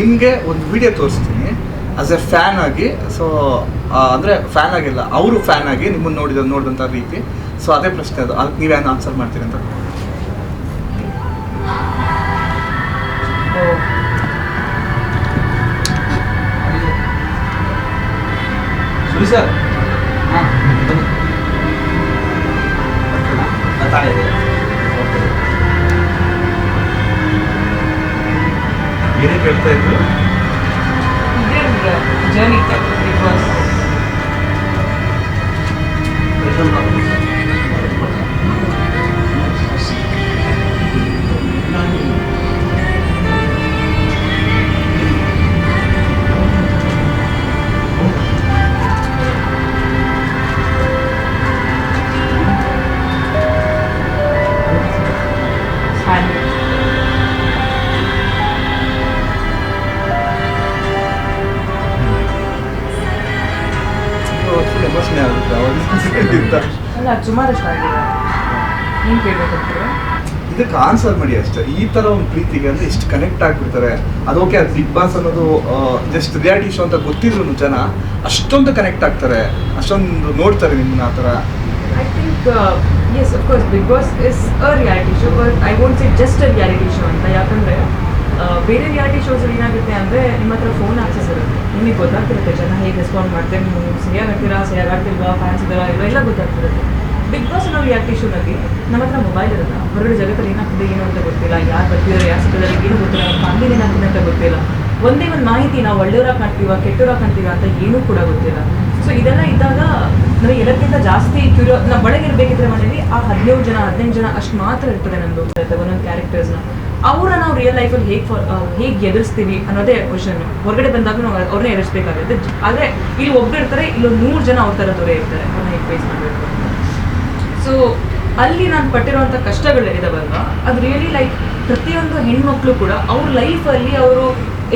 ನಿಮಗೆ ಒಂದು ವಿಡಿಯೋ ತೋರಿಸ್ತೀನಿ. ಆಸ್ ಎ ಫ್ಯಾನ್ ಆಗಿ ಸೊ ಅಂದರೆ ಫ್ಯಾನ್ ಆಗಿಲ್ಲ ಅವರು ಫ್ಯಾನ್ ಆಗಿ ನಿಮ್ಮನ್ನು ನೋಡಿದ ನೋಡಿದಂಥ ರೀತಿ. ಸೊ ಅದೇ ಪ್ರಶ್ನೆ ಅದು. ಅದಕ್ಕೆ ನೀವೇನು ಆನ್ಸರ್ ಮಾಡ್ತೀರಿ ಅಂತ. ಸುರಿ ಹಾಂ. ಏನೇ ಹೇಳ್ತಾ ಇದ್ರು? ಜರ್ನಿ ಎಮೋಷನ್ ಆಗುತ್ತೆ ಅವಾಗ ಸುಮಾರಷ್ಟು ಆಗಿದೆ. ಕೇಳ್ಬೇಕಂದ್ರೆ ಇದಕ್ಕೆ ಆನ್ಸರ್ ಮಾಡಿ ಅಷ್ಟೇ. ಈ ತರ ಒಂದು ಪ್ರೀತಿಗೆ ಅಂದ್ರೆ ಇಷ್ಟು ಕನೆಕ್ಟ್ ಆಗ್ಬಿಡ್ತಾರೆ. ಅದು ಓಕೆ ಅದು ಬಿಗ್ ಬಾಸ್ ಅನ್ನೋದು ಜಸ್ಟ್ ರಿಯಾಲಿಟಿ ಶೋ ಅಂತ ಗೊತ್ತಿದ್ರು ಜನ ಅಷ್ಟೊಂದು ಕನೆಕ್ಟ್ ಆಗ್ತಾರೆ. ಅಷ್ಟೊಂದು ನೋಡ್ತಾರೆ ನಿಮ್ಮನ್ನ ಆ ಥರ I think yes course, Big Boss is a reality show, but I won't say just a reality show ಅಂತ. ಯಾಕಂದರೆ ಬೇರೆ ರಿಯಾಲಿಟಿ ಶೋಸಲ್ಲಿ ಏನಾಗುತ್ತೆ ಅಂದರೆ ನಿಮ್ಮ ಹತ್ರ ಫೋನ್ ಆಕ್ಸಸ್ ಇರುತ್ತೆ. ನಿಮಗೆ ಗೊತ್ತಾಗ್ತಿರುತ್ತೆ, ಜನ ಹೇಗೆ ರೆಸ್ಪಾಂಡ್ ಮಾಡ್ತಾರೆ, ನೀವು ಸರಿಯಾಗಿ ಆಗ್ತೀರಾ ಸರಿಯಾಗಿ ಆಗ್ತಿಲ್ವಾ ಫ್ಯಾನ್ಸ್ ಇದ್ದಾರಾ, ಇಲ್ವಾ, ಎಲ್ಲ ಗೊತ್ತಾಗ್ತಿರುತ್ತೆ. ಬಿಗ್ ಬಾಸ್ ಅನ್ನೋ ರಿಯಾಲಿಟಿ ಶೋನಲ್ಲಿ ನಮ್ಮ ಹತ್ರ ಮೊಬೈಲ್ ಇರಲ್ಲ. ಹೊರಗಡೆ ಜಗತ್ತಲ್ಲಿ ಏನಾಗ್ತಿದೆ, ಏನು ಅಂತ ಗೊತ್ತಿಲ್ಲ. ಯಾರು ಬರ್ತಿದ್ದಾರೆ ಯಾರು ಸಿಗ್ತಿದ್ದಾರೆ ಏನು ಗೊತ್ತಿಲ್ಲ ಫ್ಯಾಮಿಲಿ ಏನಾಗ್ತಿದೆ ಅಂತ ಗೊತ್ತಿಲ್ಲ. ಒಂದೇ ಒಂದು ಮಾಹಿತಿ ನಾವು ಒಳ್ಳೆಯವರಾಗಿ ಕಾಣ್ತೀವ, ಕೆಟ್ಟವರಾಗಿ ಕಾಣ್ತೀವ ಅಂತ ಏನೂ ಕೂಡ ಗೊತ್ತಿಲ್ಲ. ಸೊ ಇದೆಲ್ಲ ಇದ್ದಾಗ ನಮಗೆ ಎಲ್ಲಕ್ಕಿಂತ ಜಾಸ್ತಿ ಕ್ಯೂರಿಯೋ ನಾವು ಒಳಗಿರ್ಬೇಕಿದ್ರೆ ಮನೇಲಿ ಆ ಹದಿನೇಳು ಜನ, ಹದಿನೆಂಟು ಜನ ಅಷ್ಟು ಮಾತ್ರ ಇರ್ತದೆ ನಮ್ಮದು ಒಂದೊಂದು ಕ್ಯಾರೆಕ್ಟರ್ಸ್ನ ಅವರ ನಾವು ರಿಯಲ್ ಲೈಫಲ್ಲಿ ಹೇಗೆ ಹೇಗೆ ಎದುರಿಸ್ತೀವಿ ಅನ್ನೋದೇ ಕ್ವಶನ್ ಹೊರಗಡೆ ಬಂದಾಗ ನಾವು ಅವ್ರನ್ನೇ ಎದುರಿಸ್ಬೇಕಾಗುತ್ತೆ. ಆದರೆ ಇಲ್ಲಿ ಒಬ್ರು ಇರ್ತಾರೆ, ಇಲ್ಲೊಂದು ನೂರು ಜನ ಅವ್ರ ಥರದವರೇ ಇರ್ತಾರೆ. ಅವ್ರನ್ನ ಹೇಗೆ ಫೇಸ್ ಮಾಡಬೇಕು ಸೊ ಅಲ್ಲಿ ನಾನು ಪಟ್ಟಿರುವಂಥ ಕಷ್ಟಗಳಿದಾವಲ್ವ ಅದು ರಿಯಲಿ ಲೈಕ್ ಪ್ರತಿಯೊಂದು ಹೆಣ್ಮಕ್ಳು ಕೂಡ ಅವ್ರ ಲೈಫಲ್ಲಿ ಅವರು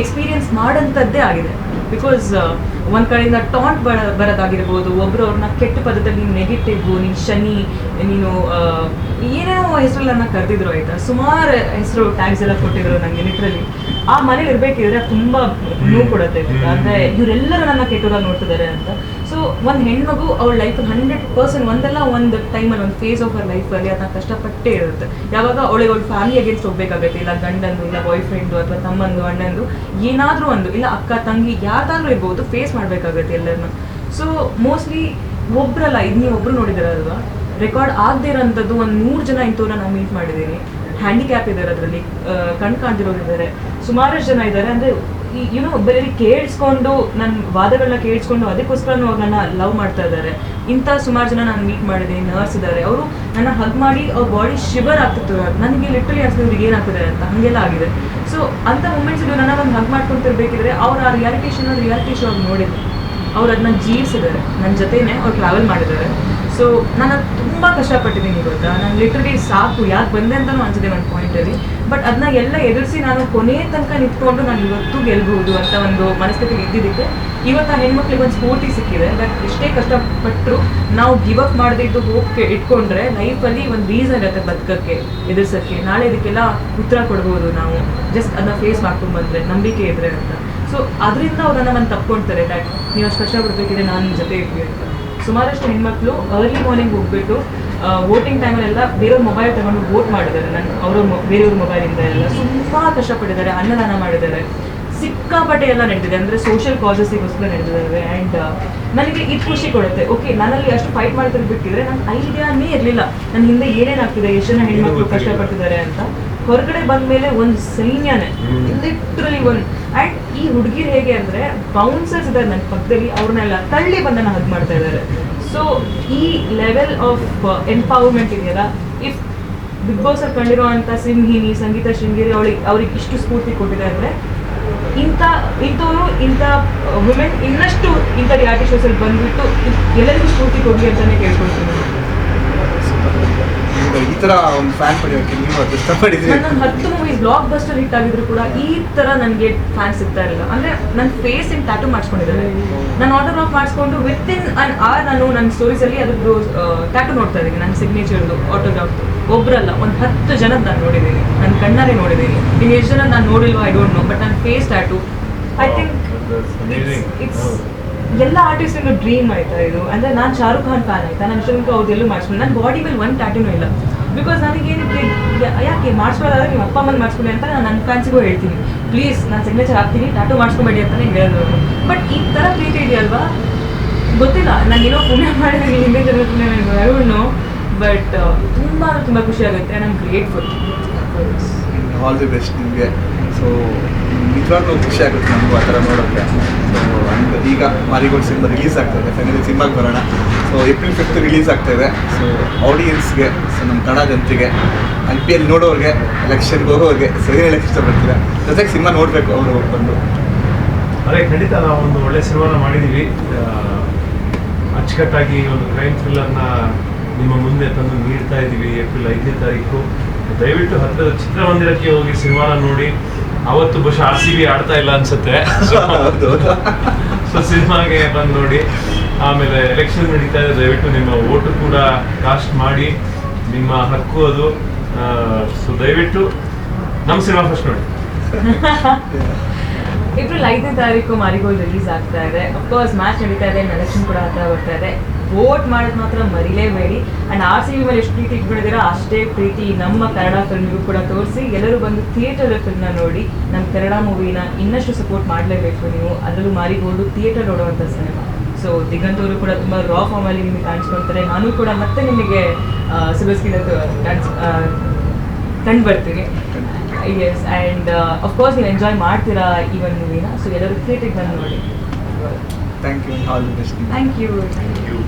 ಎಕ್ಸ್ಪೀರಿಯನ್ಸ್ ಮಾಡೋಂಥದ್ದೇ ಆಗಿದೆ. ಬಿಕಾಸ್ ಒಂದು ಕಡೆಯಿಂದ ಟಾಂಟ್ ಬರ ಬರೋದಾಗಿರ್ಬೋದು ಒಬ್ಬರು ಅವ್ರನ್ನ ಕೆಟ್ಟ ಪದದಲ್ಲಿ ನೆಗೆಟಿವ್ ನೀನು ಶನಿ ನೀನು ಏನೇನೋ ಹೆಸರುಗಳನ್ನ ಕರೆದಿದ್ರು ಆಯ್ತಾ? ಸುಮಾರು ಹೆಸರು ಟ್ಯಾಗ್ಸ್ ಎಲ್ಲ ಕೊಟ್ಟಿದ್ರು ನನಗೆ ಲಿಟ್ರಲಿ ಆ ಮನೇಲಿ ಇರಬೇಕಿದ್ರೆ ತುಂಬ ನೋವು ಕೊಡುತ್ತೆ. ಅಂದರೆ ಇವರೆಲ್ಲರೂ ನನ್ನ ಕೆಟ್ಟದಾಗಿ ನೋಡ್ತಿದ್ದಾರೆ ಅಂತ. ಒಂದು ಹೆಣ್ಮಗು ಅವಳ ಲೈಫ್ ಹಂಡ್ರೆಡ್ ಪರ್ಸೆಂಟ್ ಒಂದಲ್ಲ, ಒಂದು ಟೈಮಲ್ಲಿ ಒಂದು ಫೇಸ್ ಆಫ್ ಅವರ್ ಲೈಫಲ್ಲಿ ಅದನ್ನ ಕಷ್ಟಪಟ್ಟೇ ಇರುತ್ತೆ. ಯಾವಾಗ ಅವಳಿಗೆ ಅವಳ ಫ್ಯಾಮಿಲಿ ಅಗೇನ್ಸ್ಟ್ ಹೋಗ್ಬೇಕಾಗತ್ತೆ, ಇಲ್ಲ ಗಂಡಂದು, ಇಲ್ಲ ಬಾಯ್ ಫ್ರೆಂಡು ಅಥವಾ ತಮ್ಮಂದು, ಅಣ್ಣಂದು, ಏನಾದರೂ ಒಂದು, ಇಲ್ಲ ಅಕ್ಕ, ತಂಗಿ, ಯಾರ್ದಾದ್ರೂ ಇರ್ಬೋದು ಫೇಸ್ ಮಾಡಬೇಕಾಗತ್ತೆ ಎಲ್ಲರನ್ನು ಸೊ ಮೋಸ್ಟ್ಲಿ ಒಬ್ರಲ್ಲ, ಇದು ನೀವು ಒಬ್ರು ನೋಡಿದಿರಲ್ವಾ? ರೆಕಾರ್ಡ್ ಆಗದೆ ಇರೋಂಥದ್ದು ಒಂದು ನೂರು ಜನ ಇಂಥವ್ರನ್ನ ನಾನು ಮೀಟ್ ಮಾಡಿದ್ದೀನಿ. ಹ್ಯಾಂಡಿಕ್ಯಾಪ್ ಇದ್ದಾರೆ ಅದರಲ್ಲಿ ಕಣ್ ಕಾಣ್ದಿರೋರು ಇದ್ದಾರೆ ಸುಮಾರಷ್ಟು ಜನ ಇದ್ದಾರೆ, ಅಂದರೆ ಯುನೋ ಬರೀ ಕೇಳಿಸ್ಕೊಂಡು ನನ್ನ ವಾದಗಳನ್ನ ಕೇಳಿಸ್ಕೊಂಡು ಅದಕ್ಕೋಸ್ಕರ ನನ್ನ ಲವ್ ಮಾಡ್ತಾ ಇದ್ದಾರೆ. ಇಂಥ ಸುಮಾರು ಜನ ನಾನು ಮೀಟ್ ಮಾಡಿದ್ದೀನಿ ನರ್ಸ್ ಇದ್ದಾರೆ ಅವರು ನನ್ನ ಹಗ್ ಮಾಡಿ ಅವ್ರ ಬಾಡಿ ಶಿವರ್ ಆಗ್ತಿತ್ತು. ನನಗೆ ಲಿಟ್ರಲಿ ಅನ್ಸುತ್ತೆ ಇವ್ರಿಗೆ ಏನಾಗ್ತದೆ ಅಂತ. ಹಾಗೆಲ್ಲ ಆಗಿದೆ. ಸೊ ಅಂಥ ಮೂಮೆಂಟ್ಸ್ ನನ್ನ ಒಂದು ಹಗ್ ಮಾಡ್ಕೊಂತಿರ್ಬೇಕಿದ್ರೆ ಅವ್ರು ಆ ರಿಯಾಲಿಟಿ ಶೋನ ರಿಯಾಲಿಟಿ ಶೋ ಅವ್ರು ನೋಡಿದ್ರು. ಅವ್ರು ಅದನ್ನ ಜೀವಿಸಿದ್ದಾರೆ. ನನ್ನ ಜೊತೆನೆ ಅವ್ರು ಟ್ರಾವೆಲ್ ಮಾಡಿದ್ದಾರೆ. ಸೊ ನಾನು ತುಂಬ ಕಷ್ಟಪಟ್ಟಿದ್ದೀನಿ ಗೊತ್ತಾ? ನಾನು ಲಿಟ್ರಲಿ ಸಾಕು, ಯಾಕೆ ಬಂದೆ ಅಂತಲೂ ಅನ್ಸಿದೆ ನನ್ನ ಪಾಯಿಂಟಲ್ಲಿ ಬಟ್ ಅದನ್ನ ಎಲ್ಲ ಎದುರಿಸಿ ನಾನು ಕೊನೆ ತನಕ ನಿಂತ್ಕೊಂಡು ನಾನು ಇವತ್ತು ಗೆಲ್ಬಹುದು ಅಂತ ಒಂದು ಮನಸ್ಥಿತಿ ಇದ್ದಿದ್ದಕ್ಕೆ ಇವತ್ತು ಆ ಹೆಣ್ಮಕ್ಳಿಗೆ ಒಂದು ಸ್ಫೂರ್ತಿ ಸಿಕ್ಕಿದೆ. ಬಟ್ ಎಷ್ಟೇ ಕಷ್ಟಪಟ್ಟರು ನಾವು ಗಿವ್ ಅಪ್ ಮಾಡದಿದ್ದು ಹೋಗಿ ಇಟ್ಕೊಂಡ್ರೆ ಲೈಫಲ್ಲಿ ಒಂದು ರೀಸನ್ ಇರುತ್ತೆ ಬದುಕಕ್ಕೆ, ಎದುರಿಸೋಕ್ಕೆ. ನಾಳೆ ಇದಕ್ಕೆಲ್ಲ ಉತ್ತರ ಕೊಡ್ಬೋದು ನಾವು. ಜಸ್ಟ್ ಅದನ್ನ ಫೇಸ್ ಮಾಡ್ಕೊಂಡು ಬಂದ್ರೆ, ನಂಬಿಕೆ ಇದ್ರೆ ಅಂತ. ಸೊ ಅದರಿಂದ ಅವ್ರನ್ನ ಒಂದು ತಪ್ಕೊಳ್ತಾರೆ ದ್ಯಾಟ್ ನೀವು ಅಷ್ಟು ಕಷ್ಟಪಡ್ಬೇಕಿದ್ರೆ ನಾನು ನಿಮ್ಮ ಜೊತೆ ಇರ್ತೀವಿ ಅಂತ. ಸುಮಾರಷ್ಟು ಹೆಣ್ಮಕ್ಳು ಅರ್ಲಿ ಮಾರ್ನಿಂಗ್ ಹೋಗ್ಬಿಟ್ಟು ವೋಟಿಂಗ್ ಟೈಮಲ್ಲೆಲ್ಲ ಬೇರೆಯವ್ರ ಮೊಬೈಲ್ ತಗೊಂಡು ವೋಟ್ ಮಾಡಿದ್ದಾರೆ. ನಾನು ಅವ್ರ ಬೇರೆಯವ್ರ ಮೊಬೈಲಿಂದ ಎಲ್ಲ ತುಂಬ ಕಷ್ಟಪಟ್ಟಿದ್ದಾರೆ ಅನ್ನದಾನ ಮಾಡಿದ್ದಾರೆ. ಸಿಕ್ಕಾಪಟ್ಟೆ ಎಲ್ಲ ನಡೆದಿದೆ. ಅಂದರೆ ಸೋಷಿಯಲ್ ಕಾಸಸ್ಸಿಗೋಸ್ಕರ ನಡೆದಿದ್ದಾವೆ. ಆ್ಯಂಡ್ ನನಗೆ ಇದು ಖುಷಿ ಕೊಡುತ್ತೆ. ಓಕೆ ನನ್ನಲ್ಲಿ ಅಷ್ಟು ಫೈಟ್ ಮಾಡ್ತಾರೆ ಬಿಟ್ಟಿದ್ರೆ ನನ್ನ ಐಡಿಯಾನೇ ಇರಲಿಲ್ಲ. ನನ್ನ ಹಿಂದೆ ಏನೇನಾಗ್ತಿದೆ ಎಷ್ಟು ಜನ ಹೆಣ್ಮಕ್ಳು ಕಷ್ಟಪಡ್ತಿದ್ದಾರೆ ಅಂತ. ಹೊರಗಡೆ ಬಂದ ಮೇಲೆ ಒಂದು ಸೈನ್ಯನೇ. ಲಿಟ್ರಲಿ ಒಂದು. ಆ್ಯಂಡ್ ಈ ಹುಡುಗಿರು ಹೇಗೆ ಅಂದ್ರೆ ಬೌನ್ಸರ್ಸ್ ಇದ್ದಾರೆ ನನ್ನ ಪಕ್ಕದಲ್ಲಿ ಅವ್ರನ್ನೆಲ್ಲ ತಳ್ಳಿ ಬಂದನ ಹಗ್ ಮಾಡ್ತಾ ಇದ್ದಾರೆ ಸೊ ಈ ಲೆವೆಲ್ ಆಫ್ ಎಂಪವರ್ಮೆಂಟ್ ಇದೆಯಲ್ಲ ಇಫ್ ಬಿಗ್ ಬಾಸ್ ಅಲ್ಲಿ ಕಂಡಿರುವಂಥ ಸಿಂಹಿನಿ ಸಂಗೀತ ಶೃಂಗೇರಿ ಅವಳಿಗೆ ಅವ್ರಿಗೆ ಇಷ್ಟು ಸ್ಫೂರ್ತಿ ಕೊಟ್ಟಿದೆ ಅಂದ್ರೆ ಇಂಥ ಇಂಥವರು ಇಂಥ ವುಮೆನ್ ಇನ್ನಷ್ಟು ಇಂಥ ರಿಯಾಲಿಟಿ ಶೋಸಲ್ಲಿ ಬಂದ್ಬಿಟ್ಟು ಎಲ್ಲರಿಗೂ ಸ್ಫೂರ್ತಿ ಕೊಡಿ ಅಂತಾನೆ ಕೇಳ್ಕೊಳ್ತೀನಿ. ಈ ತರ ಒಂದು ಫ್ಯಾನ್ ಪಡೆಯೋಕೆ ನೀವು ಅದೃಷ್ಟ ನನ್ನ ಹತ್ತು ಬ್ಲಾಕ್ ಬಸ್ಟರ್ ಹಿಟ್ ಆಗಿದ್ರು ಕೂಡ ಈ ತರ ನನಗೆ ಫ್ಯಾನ್ಸ್ ಸಿಗ್ತಾ ಇರಲಿಲ್ಲ. ಅಂದ್ರೆ ನನ್ನ ಫೇಸ್ ಇನ್ ಟ್ಯಾಟೂ ಮಾಡಿಸ್ಕೊಂಡಿದ್ದಾರೆ. ನಾನು ಆಟೋಗ್ರಾಫ್ ಮಾಡಿಸ್ಕೊಂಡು ವಿತ್ ಇನ್ ಅನ್ ಆರ್ ನಾನು ನನ್ನ ಸ್ಟೋರೀಸ್ ಅಲ್ಲಿ ಅದ್ರದ್ದು ಟ್ಯಾಟೂ ನೋಡ್ತಾ ಇದ್ದೀನಿ ನನ್ನ ಸಿಗ್ನೇಚರ್ದು ಆಟೋಗ್ರಾಫ್ ಒಬ್ರಲ್ಲ, ಒಂದು ಹತ್ತು ಜನದ ನಾನು ನೋಡಿದ್ದೀನಿ. ನನ್ನ ಕಣ್ಣಾರೆ ನೋಡಿದ್ದೀನಿ. ಇನ್ನು ಎಷ್ಟು ಜನ ನಾನು ನೋಡಿಲ್ವ ಐ ಡೋಂಟ್ ನೋ ಬಟ್ ನನ್ನ face tattoo I think it's ಎಲ್ಲ ಆರ್ಟಿಸ್ಟ್ ಡ್ರೀಮ್ ಆಯ್ತಾ ಇದು? ಅಂದ್ರೆ ನಾನು ಶಾರುಖ್ ಖಾನ್ ಫ್ಯಾನ್ ಆಯ್ತಾ? ನಾನು ಇಷ್ಟೊಂದು ಅವ್ರದ್ದೆಲ್ಲೂ ಮಾಡಿಸ್ಕೊಂಡು ನನ್ನ ಬಾಡಿ ಮೇಲೆ ಒಂದು ಟ್ಯಾಟೂನು ಇಲ್ಲ. ಬಿಕಾಸ್ ನನಗೆ ಏನಕ್ಕೆ ಯಾಕೆ ಮಾಡಿಸ್ಕೊಳ್ಳೋದಾದ್ರೆ ನಿಮ್ಮ ಅಪ್ಪ ಅಮ್ಮನ ಮಾಡಿಸ್ಕೊಳ್ಳಿ ಅಂತ ನಾನು ನನ್ನ ಫ್ಯಾನ್ಸಿಗೂ ಹೇಳ್ತೀನಿ. ಪ್ಲೀಸ್ ನಾನು ಸಿಗ್ನೇಚರ್ ಹಾಕ್ತೀನಿ ಟ್ಯಾಟೂ ಮಾಡಿಸ್ಕೊಬೇಡಿ ಅಂತಲೇ ಹೇಳೋದು. ಬಟ್ ಈ ಥರ ಪ್ರೀತಿ ಇದೆಯಲ್ವಾ? ಗೊತ್ತಿಲ್ಲ ನಾನು ಏನೋ ಪುಣ್ಯ ಮಾಡಿದ್ದೀನಿ ಹಿಂದೆ ಜನ ಪುಣ್ಯ ನೋ ಬಟ್ ತುಂಬ ತುಂಬ ಖುಷಿ ಆಗುತ್ತೆ ನಾನು ಗ್ರೇಟ್ಫುಲ್ ಆಲ್ ದಿ ಬೆಸ್ಟ್ ನಿಮಗೆ. ಸೊ ನಿಜವಾಗ್ಲೂ ಖುಷಿ ಆಗುತ್ತೆ ನಮಗೂ ಆ ಥರ ನೋಡೋಕ್ಕೆ. ಸೊ ಅಂಡ್ ಈಗ ಮಾರಿಗೋಲ್ಡ್ ಸಿನಿಮಾ ರಿಲೀಸ್ ಆಗ್ತಾಯಿದೆ ಫೈನಲಿ ಸಿನಿಮಾಗೆ ಬರೋಣ. ಸೊ ಏಪ್ರಿಲ್ ಫಿಫ್ತ್ ರಿಲೀಸ್ ಆಗ್ತಾಯಿದೆ ಸೊ ಆಡಿಯನ್ಸ್ಗೆ ಸೊ ನಮ್ಮ ಕನ್ನಡ ಜನತೆಗೆ ಐ ಪಿ ಎಲ್ ನೋಡೋರಿಗೆ ಎಲೆಕ್ಷನ್ಗೆ ಹೋಗೋರಿಗೆ ಸರಿ ಹೇಳಕ್ಕೆ ಇಷ್ಟಪಡ್ತೀರಾ? ಜೊತೆಗೆ ಸಿನಿಮಾ ನೋಡಬೇಕು ಅವರು ಬಂದು. ಅದೇ ಖಂಡಿತ ನಾವು ಒಂದು ಒಳ್ಳೆ ಸಿನಿಮಾನ ಮಾಡಿದ್ದೀವಿ ಅಚ್ಚುಕಟ್ಟಾಗಿ ಒಂದು ಕ್ರೈಮ್ ಥ್ರಿಲ್ಲರ್ನ ನಿಮ್ಮ ಮುಂದೆ ತಂದು ನೀಡ್ತಾ ಇದ್ದೀವಿ ಏಪ್ರಿಲ್ ಐದನೇ ತಾರೀಕು. ದಯವಿಟ್ಟು ಹತ್ತಿರದ ಚಿತ್ರಮಂದಿರಕ್ಕೆ ಹೋಗಿ ಸಿನಿಮಾನ ನೋಡಿ. ಅವತ್ತು ಬಹುಶಃ ಆರ್ ಸಿ ಬಿ ಆಡ್ತಾ ಇಲ್ಲ ಅನ್ಸುತ್ತೆ. ಸೊ ಸಿನಿಮಾಗೆ ಬಂದು ನೋಡಿ. ಆಮೇಲೆ ಎಲೆಕ್ಷನ್ ನಡೀತಾ ಇದೆ ದಯವಿಟ್ಟು ನಿಮ್ಮ ಓಟು ಕೂಡ ಕಾಸ್ಟ್ ಮಾಡಿ ನಿಮ್ಮ ಹಕ್ಕು ಅದು. ಸೊ ದಯವಿಟ್ಟು ನಮ್ಮ ಸಿನಿಮಾ ಫಸ್ಟ್ ನೋಡಿ. ಏಪ್ರಿಲ್ ಐದನೇ ತಾರೀಕು ಮಾರಿಗೋಲ್ಡ್ ರಿಲೀಸ್ ಆಗ್ತಾ ಇದೆ. ಅಫ್ಕೋರ್ಸ್ ಮ್ಯಾಚ್ ನಡೀತಾ ಇದೆ ಎಲೆಕ್ಷನ್ ಕೂಡ ಹತ್ರ ಬರ್ತಾ ಇದೆ. ವೋಟ್ ಮಾಡೋದು ಮಾತ್ರ ಮರಿಲೇಬೇಡಿ ಅಂಡ್ ಆರ್ ಸಿ ಬಿ ಮೇಲೆ ಎಷ್ಟು ಪ್ರೀತಿ ಇಟ್ಬಿಡಿದಿರೋ ಅಷ್ಟೇ ಪ್ರೀತಿ ನಮ್ಮ ಕನ್ನಡ ಫಿಲ್ಮ್ಗೂ ಕೂಡ ತೋರಿಸಿ. ಎಲ್ಲರೂ ಬಂದು ಥಿಯೇಟರ್ ಫಿಲ್ಮ್ನ ನೋಡಿ ನಮ್ಮ ಕನ್ನಡ ಮೂವಿನ ಇನ್ನಷ್ಟು ಸಪೋರ್ಟ್ ಮಾಡಲೇಬೇಕು ನೀವು. ಅದರಲ್ಲೂ ಮಾರಿಗೋಲ್ಡು ಥಿಯೇಟರ್ ನೋಡುವಂಥ ಸಿನಿಮಾ ಸೊ ದಿಗಂತವರು ಕೂಡ ತುಂಬ ರಾ ಫಾರ್ಮಲ್ಲಿ ನಿಮಗೆ ಕಾಣಿಸ್ಕೊಳ್ತಾರೆ ನಾನು ಕೂಡ ಮತ್ತೆ ನಿಮಗೆ ಸಿಬಸ್ಕಿನ ಕಾಣಿಸ್ ಕಂಡು ಬರ್ತೀನಿ. ಎಸ್ ಆ್ಯಂಡ್ ಅಫ್ಕೋರ್ಸ್ ನೀವು ಎಂಜಾಯ್ ಮಾಡ್ತೀರಾ ಈ ಒಂದು ಮೂವಿನ ಸೊ ಎಲ್ಲರೂ ಥಿಯೇಟರ್ಗೆ ಬಂದು ನೋಡಿ. Thank you all the best thank you Thank you.